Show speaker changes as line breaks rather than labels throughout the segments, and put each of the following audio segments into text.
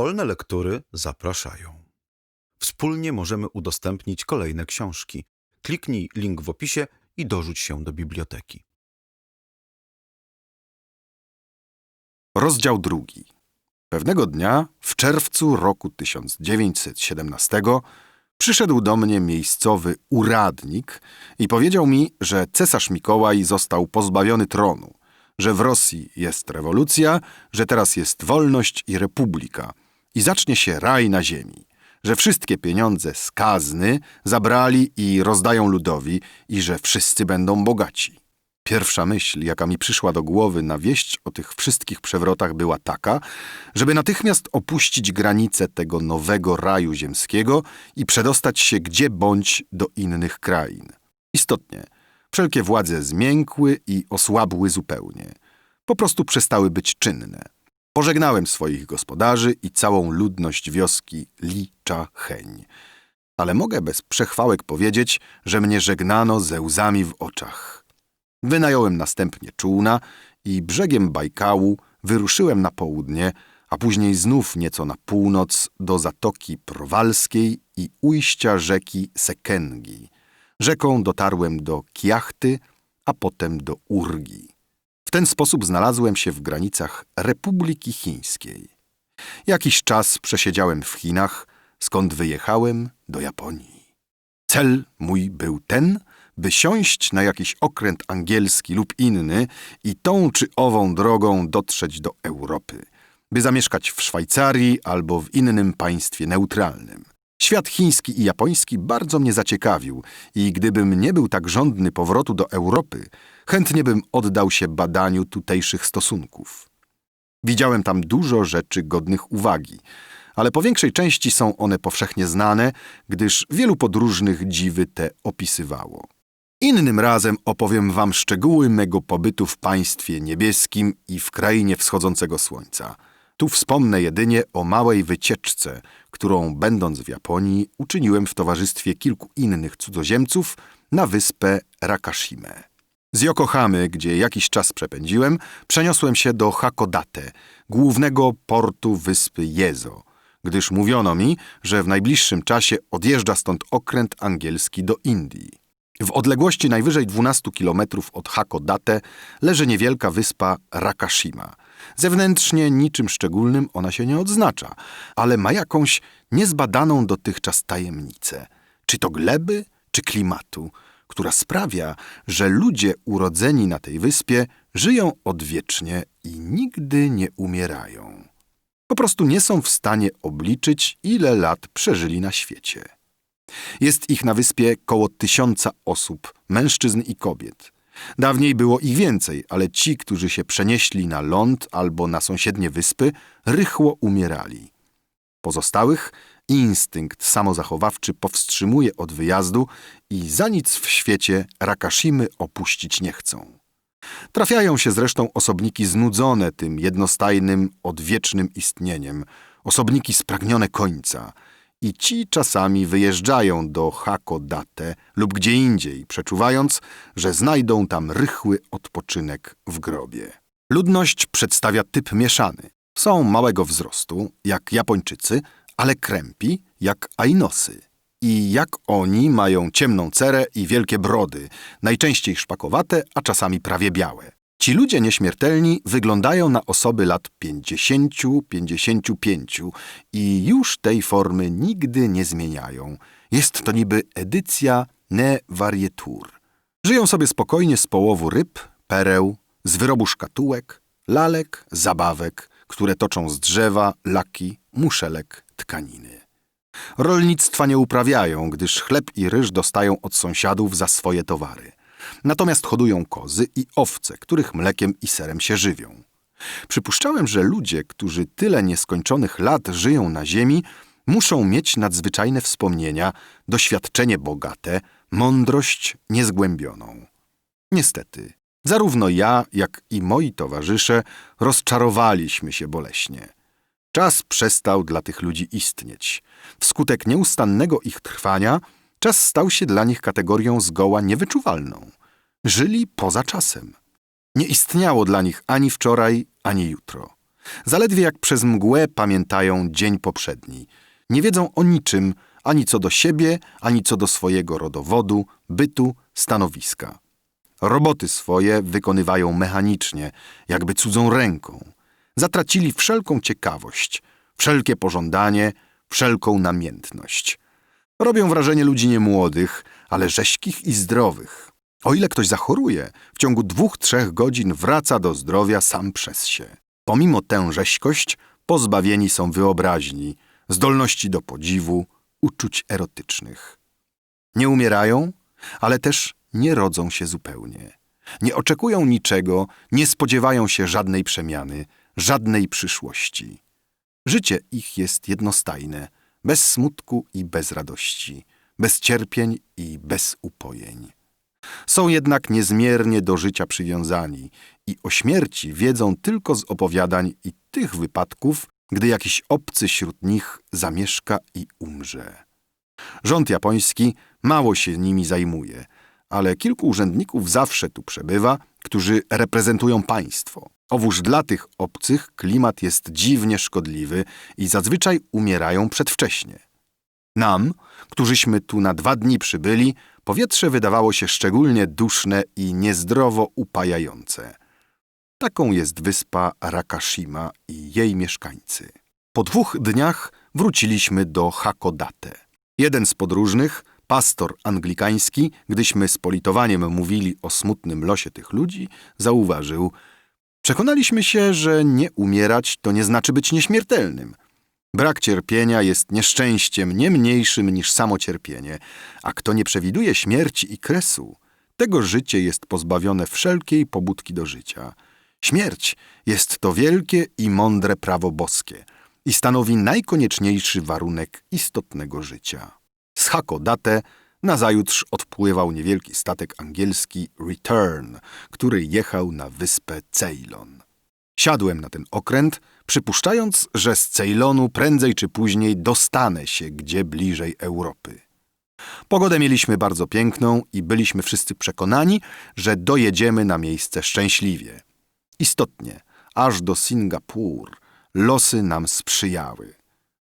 Wolne lektury zapraszają. Wspólnie możemy udostępnić kolejne książki. Kliknij link w opisie i dorzuć się do biblioteki.
Rozdział drugi. Pewnego dnia, w czerwcu roku 1917, przyszedł do mnie miejscowy uradnik i powiedział mi, że cesarz Mikołaj został pozbawiony tronu, że w Rosji jest rewolucja, że teraz jest wolność i republika i zacznie się raj na ziemi, że wszystkie pieniądze z kazny zabrali i rozdają ludowi i że wszyscy będą bogaci. Pierwsza myśl, jaka mi przyszła do głowy na wieść o tych wszystkich przewrotach, była taka, żeby natychmiast opuścić granice tego nowego raju ziemskiego i przedostać się gdzie bądź do innych krain. Istotnie, wszelkie władze zmiękły i osłabły zupełnie. Po prostu przestały być czynne. Pożegnałem swoich gospodarzy i całą ludność wioski Licza Cheń. Ale mogę bez przechwałek powiedzieć, że mnie żegnano ze łzami w oczach. Wynająłem następnie czółna i brzegiem Bajkału wyruszyłem na południe, a później znów nieco na północ do Zatoki Prowalskiej i ujścia rzeki Sekengi. Rzeką dotarłem do Kiachty, a potem do Urgi. W ten sposób znalazłem się w granicach Republiki Chińskiej. Jakiś czas przesiedziałem w Chinach, skąd wyjechałem do Japonii. Cel mój był ten, by siąść na jakiś okręt angielski lub inny i tą czy ową drogą dotrzeć do Europy, by zamieszkać w Szwajcarii albo w innym państwie neutralnym. Świat chiński i japoński bardzo mnie zaciekawił i gdybym nie był tak żądny powrotu do Europy, chętnie bym oddał się badaniu tutejszych stosunków. Widziałem tam dużo rzeczy godnych uwagi, ale po większej części są one powszechnie znane, gdyż wielu podróżnych dziwy te opisywało. Innym razem opowiem wam szczegóły mego pobytu w państwie niebieskim i w krainie wschodzącego słońca. Tu wspomnę jedynie o małej wycieczce, którą, będąc w Japonii, uczyniłem w towarzystwie kilku innych cudzoziemców na wyspę Rakashime. Z Yokohamy, gdzie jakiś czas przepędziłem, przeniosłem się do Hakodate, głównego portu wyspy Jezo, gdyż mówiono mi, że w najbliższym czasie odjeżdża stąd okręt angielski do Indii. W odległości najwyżej 12 kilometrów od Hakodate leży niewielka wyspa Rakashima. Zewnętrznie niczym szczególnym ona się nie odznacza, ale ma jakąś niezbadaną dotychczas tajemnicę. Czy to gleby, czy klimatu, która sprawia, że ludzie urodzeni na tej wyspie żyją odwiecznie i nigdy nie umierają. Po prostu nie są w stanie obliczyć, ile lat przeżyli na świecie. Jest ich na wyspie koło tysiąca osób, mężczyzn i kobiet. Dawniej było ich więcej, ale ci, którzy się przenieśli na ląd albo na sąsiednie wyspy, rychło umierali. Pozostałych instynkt samozachowawczy powstrzymuje od wyjazdu i za nic w świecie Rakashimy opuścić nie chcą. Trafiają się zresztą osobniki znudzone tym jednostajnym, odwiecznym istnieniem, osobniki spragnione końca – i ci czasami wyjeżdżają do Hakodate lub gdzie indziej, przeczuwając, że znajdą tam rychły odpoczynek w grobie. Ludność przedstawia typ mieszany. Są małego wzrostu, jak Japończycy, ale krępi, jak Ainosy. I jak oni mają ciemną cerę i wielkie brody, najczęściej szpakowate, a czasami prawie białe. Ci ludzie nieśmiertelni wyglądają na osoby lat 50-55 i już tej formy nigdy nie zmieniają. Jest to niby edycja ne varietur. Żyją sobie spokojnie z połowu ryb, pereł, z wyrobu szkatułek, lalek, zabawek, które toczą z drzewa, laki, muszelek, tkaniny. Rolnictwa nie uprawiają, gdyż chleb i ryż dostają od sąsiadów za swoje towary. Natomiast hodują kozy i owce, których mlekiem i serem się żywią. Przypuszczałem, że ludzie, którzy tyle nieskończonych lat żyją na ziemi, muszą mieć nadzwyczajne wspomnienia, doświadczenie bogate, mądrość niezgłębioną. Niestety, zarówno ja, jak i moi towarzysze rozczarowaliśmy się boleśnie. Czas przestał dla tych ludzi istnieć. Wskutek nieustannego ich trwania, czas stał się dla nich kategorią zgoła niewyczuwalną. Żyli poza czasem. Nie istniało dla nich ani wczoraj, ani jutro. Zaledwie jak przez mgłę pamiętają dzień poprzedni. Nie wiedzą o niczym, ani co do siebie, ani co do swojego rodowodu, bytu, stanowiska. Roboty swoje wykonywają mechanicznie, jakby cudzą ręką. Zatracili wszelką ciekawość, wszelkie pożądanie, wszelką namiętność. Robią wrażenie ludzi niemłodych, ale rześkich i zdrowych. O ile ktoś zachoruje, w ciągu dwóch, trzech godzin wraca do zdrowia sam przez się. Pomimo tę rześkość, pozbawieni są wyobraźni, zdolności do podziwu, uczuć erotycznych. Nie umierają, ale też nie rodzą się zupełnie. Nie oczekują niczego, nie spodziewają się żadnej przemiany, żadnej przyszłości. Życie ich jest jednostajne, bez smutku i bez radości, bez cierpień i bez upojeń. Są jednak niezmiernie do życia przywiązani i o śmierci wiedzą tylko z opowiadań i tych wypadków, gdy jakiś obcy wśród nich zamieszka i umrze. Rząd japoński mało się nimi zajmuje, ale kilku urzędników zawsze tu przebywa, którzy reprezentują państwo. Owóż dla tych obcych klimat jest dziwnie szkodliwy i zazwyczaj umierają przedwcześnie. Nam, którzyśmy tu na dwa dni przybyli, powietrze wydawało się szczególnie duszne i niezdrowo upajające. Taką jest wyspa Rakashima i jej mieszkańcy. Po dwóch dniach wróciliśmy do Hakodate. Jeden z podróżnych, pastor anglikański, gdyśmy z politowaniem mówili o smutnym losie tych ludzi, zauważył: Przekonaliśmy się, że nie umierać to nie znaczy być nieśmiertelnym. Brak cierpienia jest nieszczęściem nie mniejszym niż samo cierpienie, a kto nie przewiduje śmierci i kresu, tego życie jest pozbawione wszelkiej pobudki do życia. Śmierć jest to wielkie i mądre prawo boskie i stanowi najkonieczniejszy warunek istotnego życia. Z Hakodate nazajutrz odpływał niewielki statek angielski Return, który jechał na wyspę Ceylon. Siadłem na ten okręt, przypuszczając, że z Ceylonu prędzej czy później dostanę się gdzie bliżej Europy. Pogodę mieliśmy bardzo piękną i byliśmy wszyscy przekonani, że dojedziemy na miejsce szczęśliwie. Istotnie, aż do Singapur losy nam sprzyjały.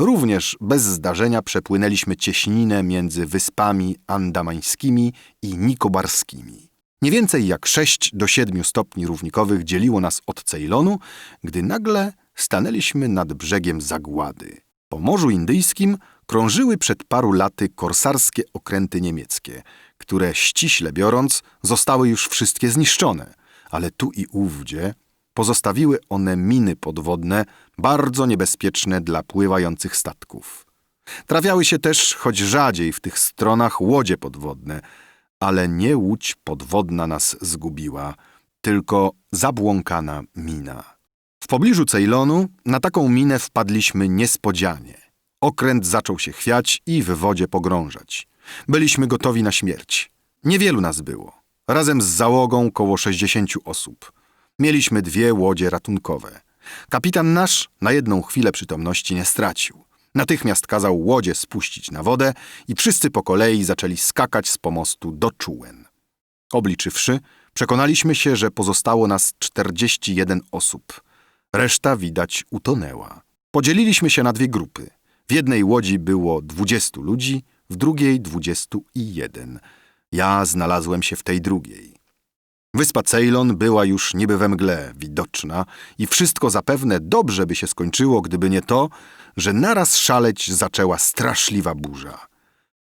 Również bez zdarzenia przepłynęliśmy cieśninę między wyspami andamańskimi i nikobarskimi. Nie więcej jak 6 do 7 stopni równikowych dzieliło nas od Ceylonu, gdy nagle stanęliśmy nad brzegiem zagłady. Po Morzu Indyjskim krążyły przed paru laty korsarskie okręty niemieckie, które ściśle biorąc zostały już wszystkie zniszczone, ale tu i ówdzie pozostawiły one miny podwodne bardzo niebezpieczne dla pływających statków. Trafiały się też, choć rzadziej w tych stronach, łodzie podwodne, ale nie łódź podwodna nas zgubiła, tylko zabłąkana mina. W pobliżu Ceylonu na taką minę wpadliśmy niespodzianie. Okręt zaczął się chwiać i w wodzie pogrążać. Byliśmy gotowi na śmierć. Niewielu nas było. Razem z załogą koło 60 osób. Mieliśmy dwie łodzie ratunkowe. Kapitan nasz na jedną chwilę przytomności nie stracił. Natychmiast kazał łodzie spuścić na wodę i wszyscy po kolei zaczęli skakać z pomostu do czółen. Obliczywszy, przekonaliśmy się, że pozostało nas 41 osób. Reszta widać utonęła. Podzieliliśmy się na dwie grupy. W jednej łodzi było 20 ludzi, w drugiej 21. Ja znalazłem się w tej drugiej. Wyspa Ceylon była już niby we mgle widoczna i wszystko zapewne dobrze by się skończyło, gdyby nie to, że naraz szaleć zaczęła straszliwa burza.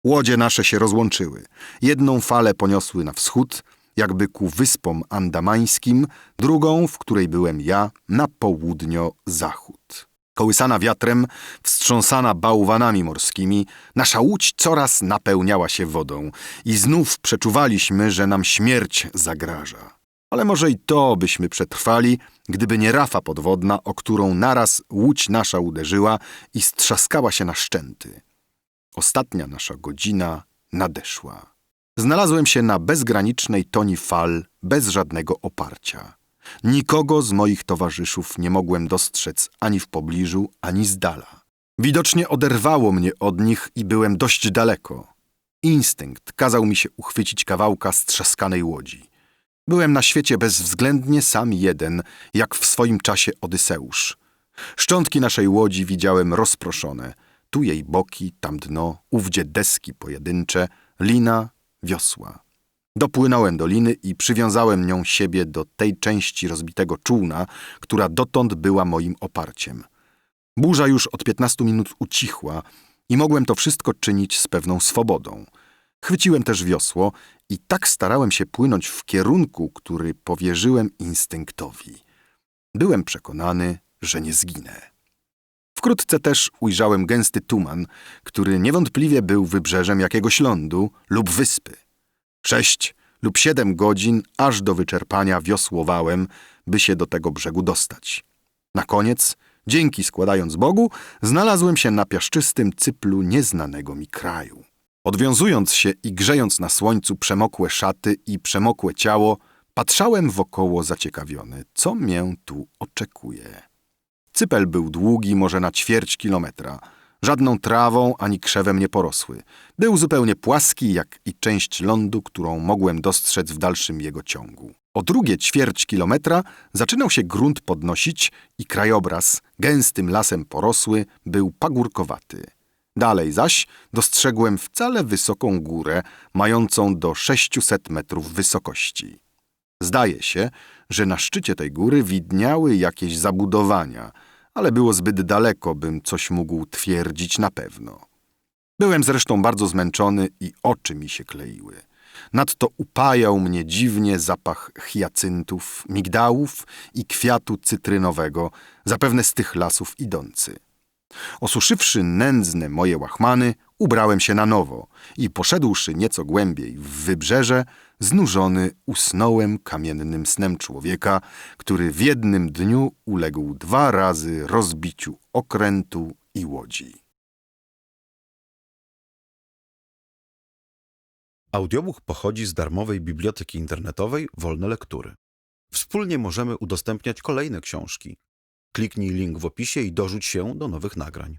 Łodzie nasze się rozłączyły. Jedną falę poniosły na wschód, jakby ku wyspom andamańskim, drugą, w której byłem ja, na południo-zachód. Kołysana wiatrem, wstrząsana bałwanami morskimi, nasza łódź coraz napełniała się wodą i znów przeczuwaliśmy, że nam śmierć zagraża. Ale może i to byśmy przetrwali, gdyby nie rafa podwodna, o którą naraz łódź nasza uderzyła i strzaskała się na szczęty. Ostatnia nasza godzina nadeszła. Znalazłem się na bezgranicznej toni fal, bez żadnego oparcia. Nikogo z moich towarzyszów nie mogłem dostrzec ani w pobliżu, ani z dala. Widocznie oderwało mnie od nich i byłem dość daleko. Instynkt kazał mi się uchwycić kawałka strzaskanej łodzi. Byłem na świecie bezwzględnie sam jeden, jak w swoim czasie Odyseusz. Szczątki naszej łodzi widziałem rozproszone. Tu jej boki, tam dno, ówdzie deski pojedyncze, lina, wiosła. Dopłynąłem do liny i przywiązałem nią siebie do tej części rozbitego czółna, która dotąd była moim oparciem. Burza już od 15 minut ucichła i mogłem to wszystko czynić z pewną swobodą. Chwyciłem też wiosło i tak starałem się płynąć w kierunku, który powierzyłem instynktowi. Byłem przekonany, że nie zginę. Wkrótce też ujrzałem gęsty tuman, który niewątpliwie był wybrzeżem jakiegoś lądu lub wyspy. Sześć lub siedem godzin aż do wyczerpania wiosłowałem, by się do tego brzegu dostać. Na koniec, dzięki składając Bogu, znalazłem się na piaszczystym cyplu nieznanego mi kraju. Odwiązując się i grzejąc na słońcu przemokłe szaty i przemokłe ciało, patrzałem wokoło zaciekawiony, co mię tu oczekuje. Cypel był długi, może na ćwierć kilometra. Żadną trawą ani krzewem nie porosły. Był zupełnie płaski, jak i część lądu, którą mogłem dostrzec w dalszym jego ciągu. O drugie ćwierć kilometra zaczynał się grunt podnosić i krajobraz, gęstym lasem porosły, był pagórkowaty. Dalej zaś dostrzegłem wcale wysoką górę, mającą do 600 metrów wysokości. Zdaje się, że na szczycie tej góry widniały jakieś zabudowania, ale było zbyt daleko, bym coś mógł twierdzić na pewno. Byłem zresztą bardzo zmęczony i oczy mi się kleiły. Nadto upajał mnie dziwnie zapach hiacyntów, migdałów i kwiatu cytrynowego, zapewne z tych lasów idący. Osuszywszy nędzne moje łachmany, ubrałem się na nowo i poszedłszy nieco głębiej w wybrzeże, znużony usnąłem kamiennym snem człowieka, który w jednym dniu uległ dwa razy rozbiciu okrętu i łodzi.
Audiobook pochodzi z darmowej biblioteki internetowej Wolne Lektury. Wspólnie możemy udostępniać kolejne książki. Kliknij link w opisie i dorzuć się do nowych nagrań.